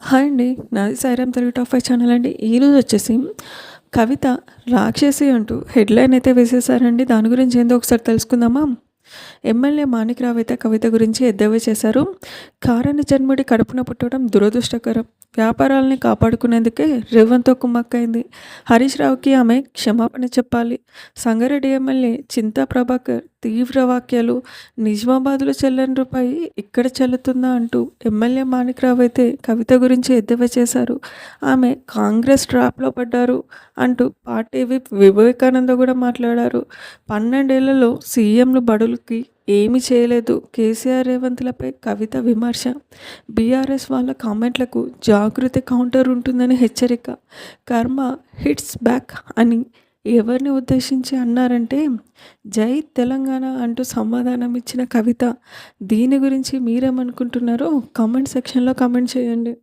Hi అండి. నాది Sairam Telugu top five channel అండి. ఈరోజు వచ్చేసి కవిత రాక్షసి అంటూ హెడ్లైన్ అయితే వేసేసారండి దాని గురించి ఏందో ఒకసారి తెలుసుకుందామా? ఎమ్మెల్యే మాణిక్రావు అయితే కవిత గురించి ఎద్దేవా చేశారు. కారణ జన్ముడి కడుపున పుట్టడం దురదృష్టకరం. వ్యాపారాలని కాపాడుకునేందుకే రేవంత్ కుమ్మక్కైంది. హరీష్ రావుకి ఆమె క్షమాపణ చెప్పాలి. సంగారెడ్డి ఎమ్మెల్యే చింతా ప్రభాకర్ తీవ్ర వాక్యాలు నిజామాబాద్లో చెల్లని రూపాయి ఇక్కడ చెల్లుతుందా అంటూ ఎమ్మెల్యే మాణిక్రావు అయితే కవిత గురించి ఎద్దేవా చేశారు. ఆమె కాంగ్రెస్ ట్రాప్లో పడ్డారు అంటూ పార్టీ విప్ వివేకానంద కూడా మాట్లాడారు. పన్నెండేళ్ళలో సీఎంలు బడులకి ఏమీ చేయలేదు. కేసీఆర్ రేవంత్లపై కవిత విమర్శ. బీఆర్ఎస్ వాళ్ళ కామెంట్లకు జాగృతి కౌంటర్ ఉంటుందని హెచ్చరిక. కర్మ హిట్స్ బ్యాక్ అని ఎవరిని ఉద్దేశించి అన్నారంటే జై తెలంగాణ అంటూ సమాధానం ఇచ్చిన కవిత. దీని గురించి మీరేమనుకుంటున్నారో కామెంట్ సెక్షన్లో కామెంట్ చేయండి.